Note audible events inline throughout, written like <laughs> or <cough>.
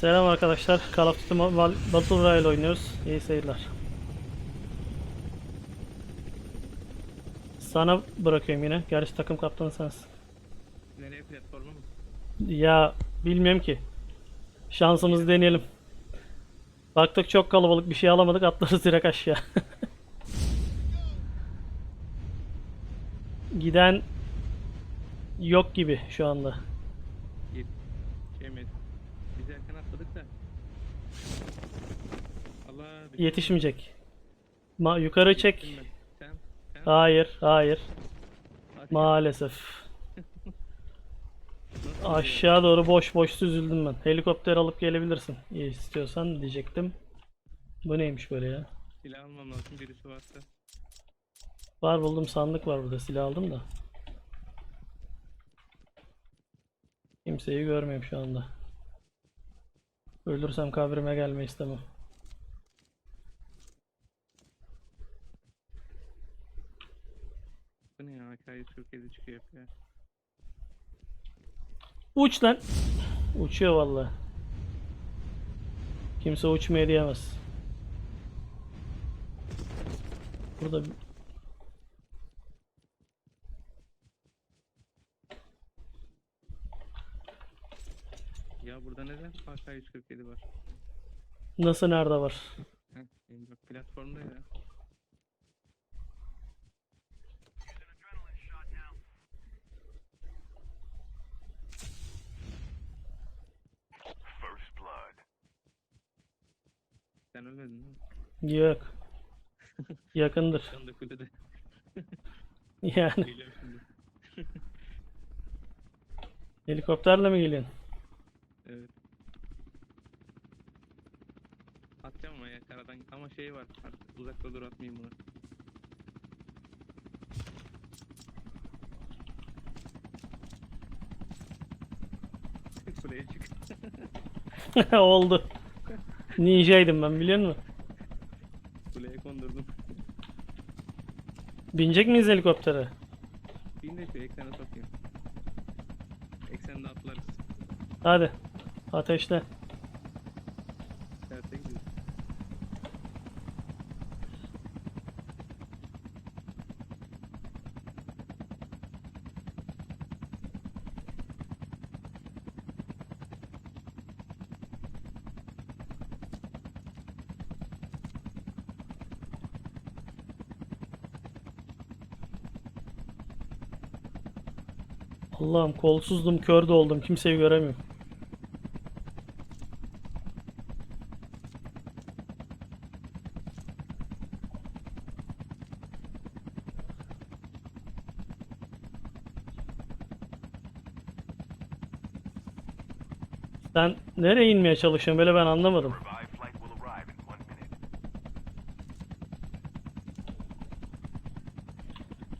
Selam arkadaşlar. Call of Duty Battle Royale oynuyoruz. İyi seyirler. Sana bırakıyorum yine. Gerçi takım kaptanı sensin. Nereye platforma mı? Ya bilmiyorum ki. Şansımızı deneyelim. Baktık çok kalabalık bir şey alamadık atlarız direkt aşağı. <laughs> Giden yok gibi şu anda. Git. Şey mi? Biz erken atladık da. Allah. bir- Yetişmeyecek. Ma yukarı çek. Sen? Sen? Hayır, hayır. Hadi. Maalesef. Aşağı doğru boş boş süzüldüm ben. Helikopter alıp gelebilirsin. İyi istiyorsan diyecektim. Bu neymiş böyle ya? Silah almam lazım birisi varsa. Var buldum sandık var burada silah aldım da. Kimseyi görmüyorum şu anda. Ölürsem kabrime gelme istemem. Bu ne ya? Hikaye Türkiye'de çıkıyor hep ya. Uç lan. Uçuyor vallahi. Kimse uçmaya diyemez. Burada bir- Ya burada neden AK-147 var? nasıl nerede var? Heh, platformda ya. First blood. Sen ölmedin değil mi? Yok. <laughs> Yakındır. Kulede. <laughs> Yani Geliyorum şimdi. <laughs> helikopterle mi geliyorsun? Evet. Atacağım ama ya karadan. Ama şey var. Artık uzakta dur atmayayım bunu. Buraya çık. Oldu. Ninjaydım ben biliyor musun? Kondurdum. Binecek miyiz helikoptere? Bin de şu ekrana sokayım. Eksende atlarız. Hadi. Ateşle. Allah'ım kolsuzdum, kör de oldum. Kimseyi göremiyorum. Sen nereye inmeye çalışıyorsun böyle ben anlamadım.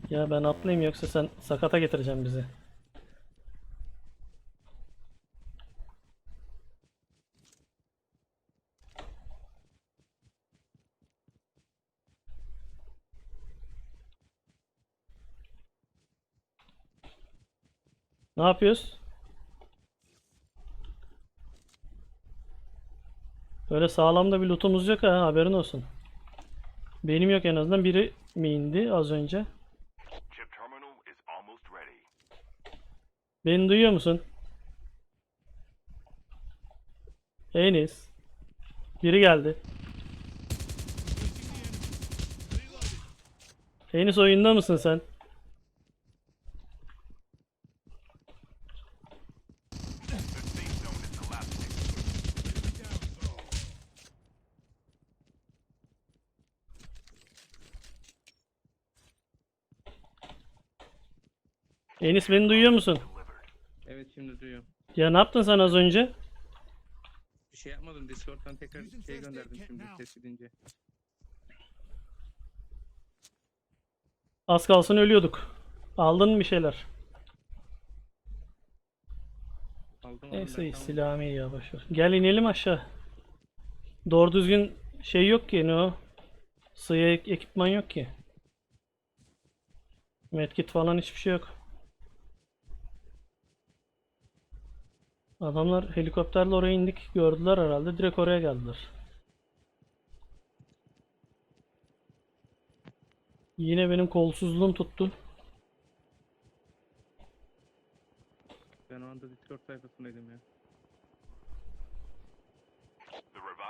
Ya ben atlayayım yoksa sen sakata getireceğim bizi. Ne yapıyoruz? Öyle sağlam da bir lootumuz yok ha haberin olsun. Benim yok en azından biri mi indi az önce? Beni duyuyor musun? Enis. Biri geldi. Enis oyunda mısın sen? Enis beni duyuyor musun? Evet şimdi duyuyorum. Ya ne yaptın sen az önce? Bir şey yapmadım. Discord'dan tekrar şey gönderdim şimdi ses gidince. Az kalsın ölüyorduk. Aldın mı bir şeyler? Aldım aldım Neyse silahımı iyi ya boşver. Gel inelim aşağı. Doğru düzgün şey yok ki ne o? Sıya ek- ekipman yok ki. Medkit falan hiçbir şey yok. Adamlar helikopterle oraya indik gördüler herhalde direkt oraya geldiler. Yine benim kolsuzluğum tuttu. Ben o anda Discord sayfasındaydım ya.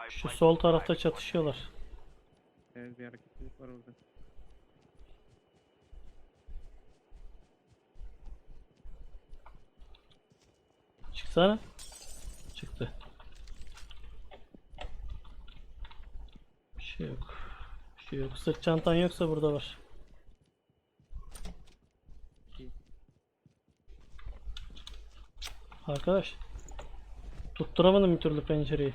Şu sol tarafta çatışıyorlar. Evet bir hareketlilik var orada. Çıksana. Çıktı. Bir şey yok. Bir şey yok. Sırt çantan yoksa burada var. Arkadaş. Tutturamadım bir türlü pencereyi.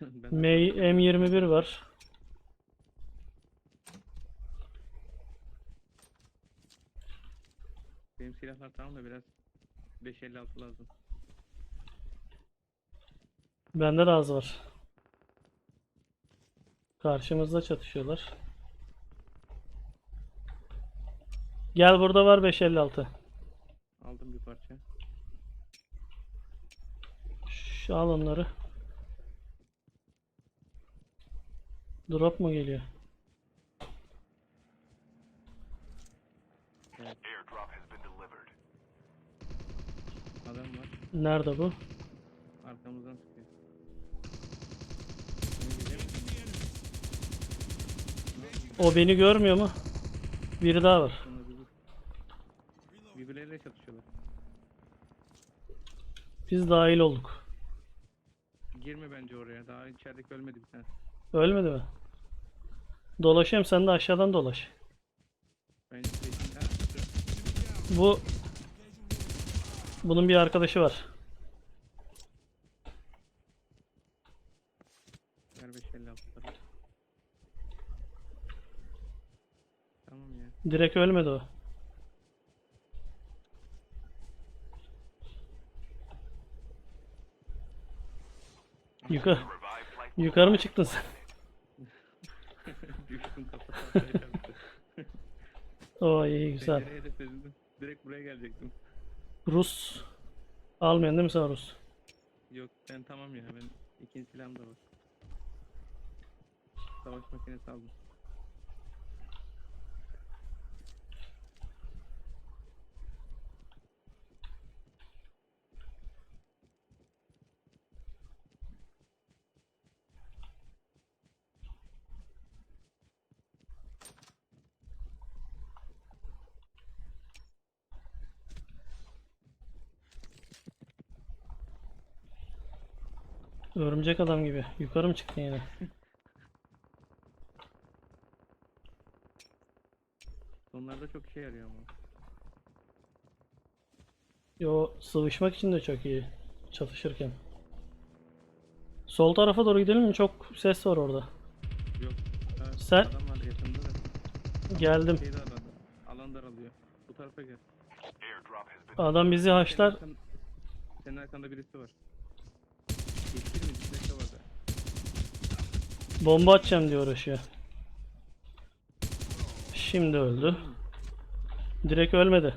<laughs> M M21 var. benim silahlar tamam da biraz 556 lazım. Bende de az var. Karşımızda çatışıyorlar. Gel burada var 556. Aldım bir parça. Şu al onları. Drop mu geliyor? Airdrop has been delivered. Adam var. Nerede bu? Arkamızdan musun? O beni görmüyor mu? Biri daha var. Birbirleriyle çatışıyorlar. Biz dahil olduk. Girme bence oraya. Daha içerideki ölmedi bir tane. Ölmedi mi? Dolaşayım sen de aşağıdan dolaş. Bu bunun bir arkadaşı var. Ver 556'ları. Tamam ya. Direkt ölmedi o. Yukarı, yukarı mı çıktın sen? Düştüm. <laughs> Oo iyi güzel. Pencereye. Direkt buraya gelecektim. Rus. Almayan değil mi sen Rus? Yok ben tamam ya. Ben ikinci silahım da var. Savaş makinesi aldım. Örümcek adam gibi. Yukarı mı çıktın yine? Sonlarda çok işe yarıyor ama. Yo sıvışmak için de çok iyi. Çatışırken. Sol tarafa doğru gidelim mi? Çok ses var orada. Yok. Ha, Sen- Adam var yakında da. Geldim. Aradı. Alan daralıyor. Bu tarafa gel. Adam bizi haşlar. Arkan- senin arkanda birisi var. Mi? Bomba atacağım diye uğraşıyor. Şimdi öldü. Direkt ölmedi.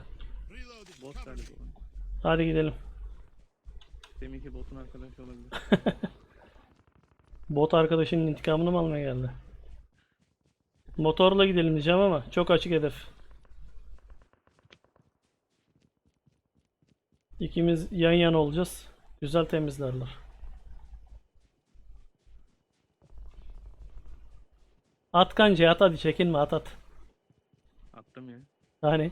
Bot. Hadi gidelim. Deminki botun arkadaşı olabilir. <laughs> Bot arkadaşının intikamını mı almaya geldi? Motorla gidelim diyeceğim ama çok açık hedef. İkimiz yan yana olacağız. Güzel temizlerler. At kancayı at hadi çekinme at at. Attım ya. Hani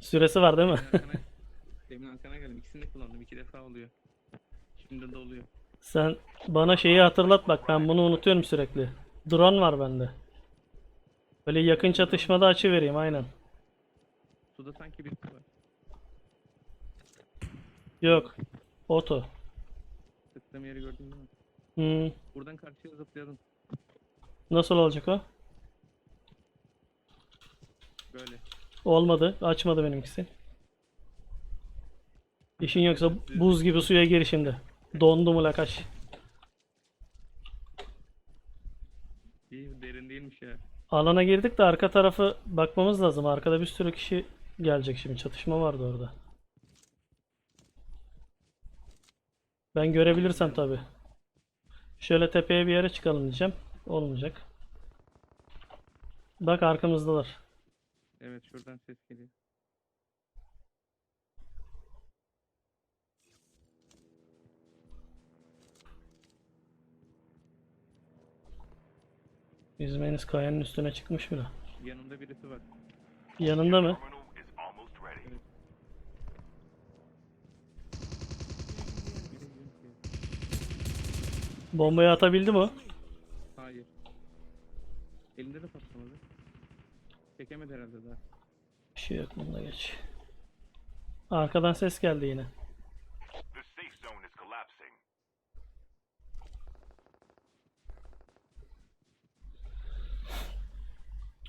süresi var değil mi? Demin arkana, <laughs> demin arkana geldim. İkisini de kullandım. İki defa oluyor. Şimdi de oluyor. Sen bana şeyi hatırlat bak ben bunu unutuyorum sürekli. Drone var bende. Böyle yakın çatışmada açı vereyim aynen. Suda sanki birisi var. Yok. Oto. Sıktığım yeri gördün mi? Hmm. Buradan karşıya zıplayalım. Nasıl olacak o? Böyle. Olmadı. Açmadı benimkisi. İşin yoksa buz gibi suya gir şimdi. Dondu mu la kaç. İyi derin değilmiş ya. Alana girdik de arka tarafı bakmamız lazım. Arkada bir sürü kişi gelecek şimdi. Çatışma vardı orada. Ben görebilirsem tabi. Şöyle tepeye bir yere çıkalım diyeceğim. Olmayacak. Bak arkamızdalar. Evet şuradan ses geliyor. Bizim henüz kayanın üstüne çıkmış bile. Yanımda birisi var. Yanında mı? Bombayı atabildi mi? o? Elinde de patlamadı. Çekemedi herhalde daha. Bir şey yok bunda geç. Arkadan ses geldi yine.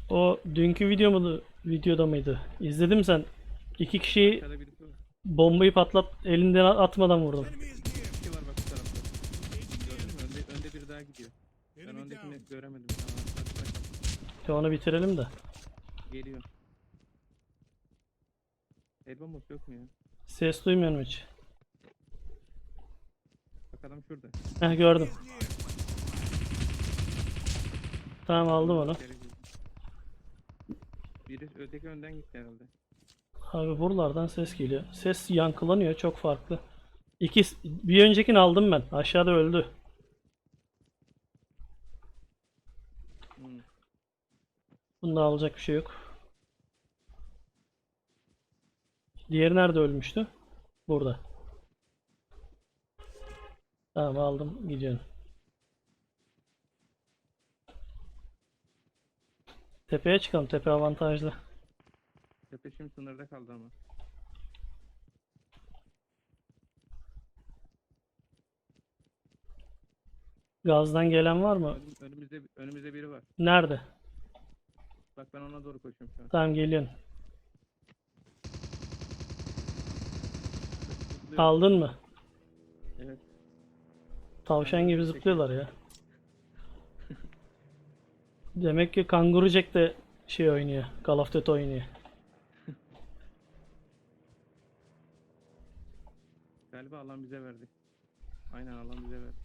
O dünkü video mu videoda mıydı? İzledin mi sen? İki kişiyi bombayı patlat elinden atmadan vurdum. Önde, önde biri daha gidiyor. Ben öndekini göremedim. Ya onu bitirelim de. Geliyor. El bombası yok mu ya? Ses duymuyorum hiç. Bak adam şurada. Heh gördüm. Tamam aldım onu. İçeri girdi. Biri öteki önden gitti herhalde. Abi buralardan ses geliyor. Ses yankılanıyor çok farklı. İki, bir öncekini aldım ben. Aşağıda öldü. Hmm. Bunda alacak bir şey yok. Diğeri nerede ölmüştü? Burada. Tamam aldım gidiyorum. Tepeye çıkalım. Tepe avantajlı. Tepe şimdi sınırda kaldı ama. Gazdan gelen var mı? Önüm- Önümüzde önümüzde biri var. Nerede? Bak ben ona doğru koşuyorum şu an. Tamam geliyorum. Aldın mı? Evet. Tavşan gibi zıplıyorlar ya. <laughs> Demek ki Kanguru Jack de şey oynuyor. Call of Duty oynuyor. <laughs> Galiba alan bize verdi. Aynen alan bize verdi.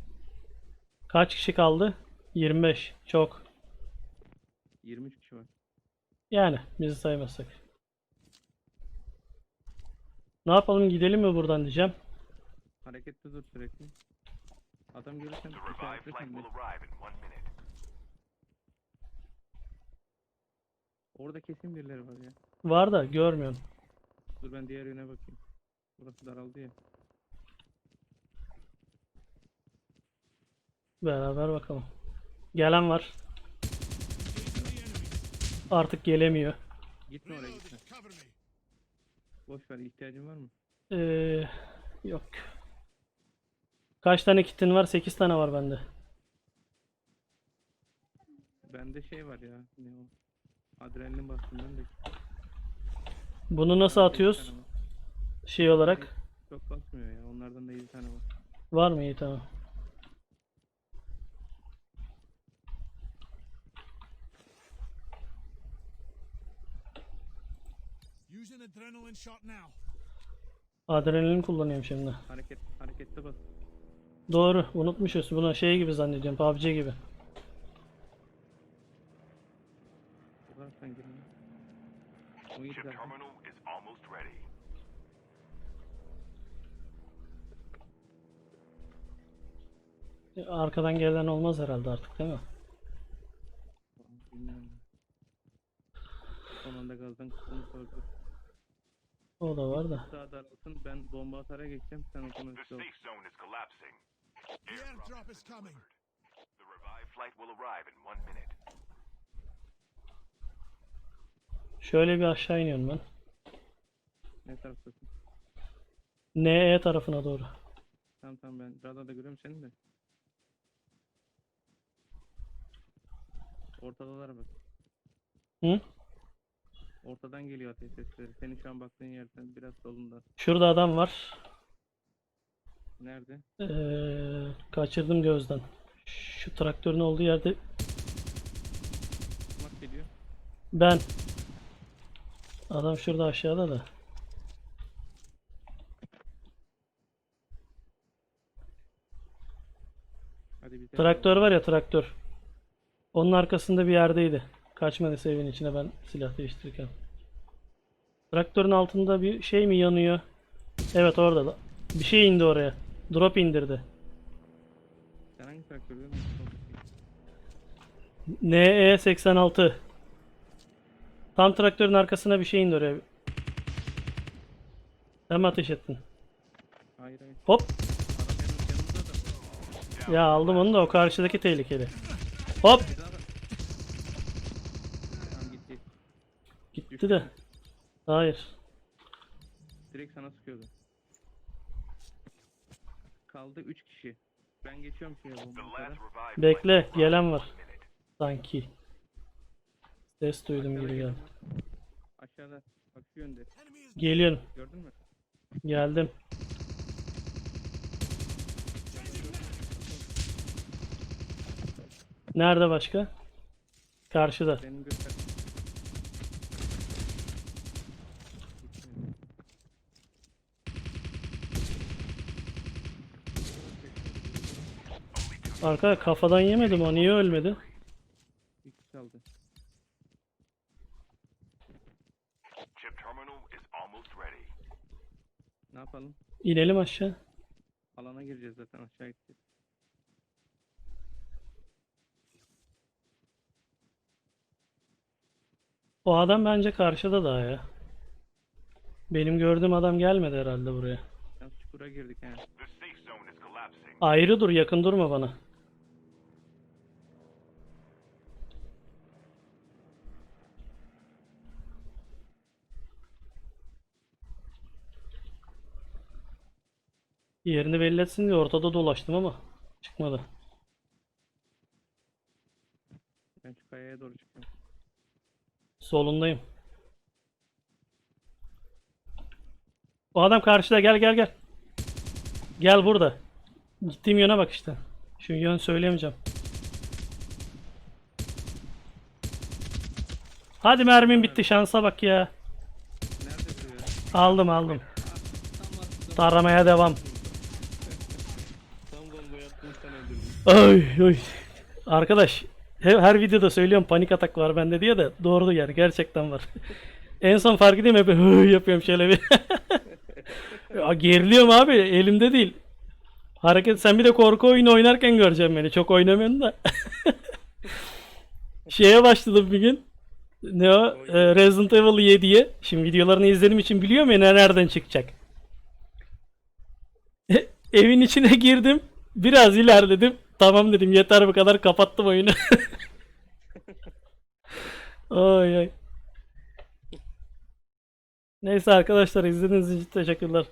Kaç kişi kaldı? 25. Çok. 23 kişi var. Yani bizi saymazsak. Ne yapalım gidelim mi buradan diyeceğim. Hareketli dur sürekli. Adam görürsen will de. Orada kesin birileri var ya. Var da görmüyorum. Dur ben diğer yöne bakayım. Burası daraldı ya. Beraber bakalım. Gelen var. Artık gelemiyor. Gitme oraya gitme. Boş ver ihtiyacın var mı? Ee, yok. Kaç tane kitin var? 8 tane var bende. Bende şey var ya. Ne o? Adrenalin bastım ben de. Bunu nasıl Bende yedi atıyoruz? tane var. Şey olarak. Çok basmıyor ya. Onlardan da 7 tane var. Var mı? İyi tamam. Adrenalin kullanıyorum şimdi. Hareket harekette bas. Doğru. Unutmuşuz. Bunu şey gibi zannediyorum. PUBG gibi. Uzarsan girin. 17 Chip dakika. terminal is almost ready. E, Arkadan gelen olmaz herhalde artık değil mi? Bilmiyorum. Son anda gazdan kısmını sordu. O da var da. Daha daralsın ben bomba atara geçeceğim sen The otomatik ol. safe zone is collapsing. The airdrop is coming. The revived flight will arrive in one minute. Şöyle bir aşağı iniyorum ben. Ne taraftasın? NE tarafına doğru. Tamam tamam ben radarda görüyorum seni de. Ortadalar bak. Hı? Ortadan geliyor ateş sesleri. Senin şu an baktığın yerden biraz solunda. Şurada adam var. Nerede? Ee, kaçırdım gözden. Şu traktörün olduğu yerde geliyor. ben. Adam şurada aşağıda da. Hadi bir Traktör var ya traktör. Onun arkasında bir yerdeydi. Kaçmadıysa evin içine ben silah değiştirirken. Traktörün altında bir şey mi yanıyor? Evet orada da. Bir şey indi oraya. Drop indirdi. Sen hangi traktörden? NE 86. Tam traktörün arkasına bir şey indi oraya. Sen mi ateş ettin? Hayır hayır. Hop. Ya aldım onu da o karşıdaki tehlikeli. Hop. Bir daha da. Tamam gitti. Gitti de. Hayır. Direkt sana sıkıyordu. Kaldı 3 kişi. Ben geçiyorum revived flight Bekle gelen var. Sanki. Ses duydum Aşağıda gibi geldi. Aşağıda. Bak şu yönde. Geliyorum. Gördün mü? Geldim. Nerede başka? Karşıda. Benim göster. Arka kafadan yemedim o niye ölmedi? Kişi kaldı. Chip terminal is almost ready. Ne yapalım? İnelim aşağı. Alana gireceğiz zaten aşağı gideceğiz. O adam bence karşıda daha ya. Benim gördüğüm adam gelmedi herhalde buraya. Sen çukura girdik he. Ayrı dur yakın durma bana. Yerini belli etsin diye ortada dolaştım ama çıkmadı. Ben şu kayaya doğru çıkıyorum. Solundayım. O adam karşıda gel gel gel. Gel burada. Gittiğim yöne bak işte. Şu yön söyleyemeyeceğim. Hadi mermim bitti şansa bak ya. Aldım aldım. Taramaya devam. Tam bomba yaptım sen öldürdün. Ay ay. Arkadaş her, her videoda söylüyorum panik atak var bende diye de doğru yani gerçekten var. <laughs> en son fark edeyim hep yapıyorum şöyle bir. <laughs> ya, geriliyorum abi elimde değil. Hareket sen bir de korku oyunu oynarken göreceğim beni. Çok oynamıyorum da. <laughs> Şeye başladım bir gün. Ne o? Ee, Resident Evil 7'ye. Şimdi videolarını izlediğim için biliyorum ya ne- nereden çıkacak. Evin içine girdim. Biraz ilerledim. Tamam dedim yeter bu kadar kapattım oyunu. <laughs> ay ay. Neyse arkadaşlar izlediğiniz için teşekkürler.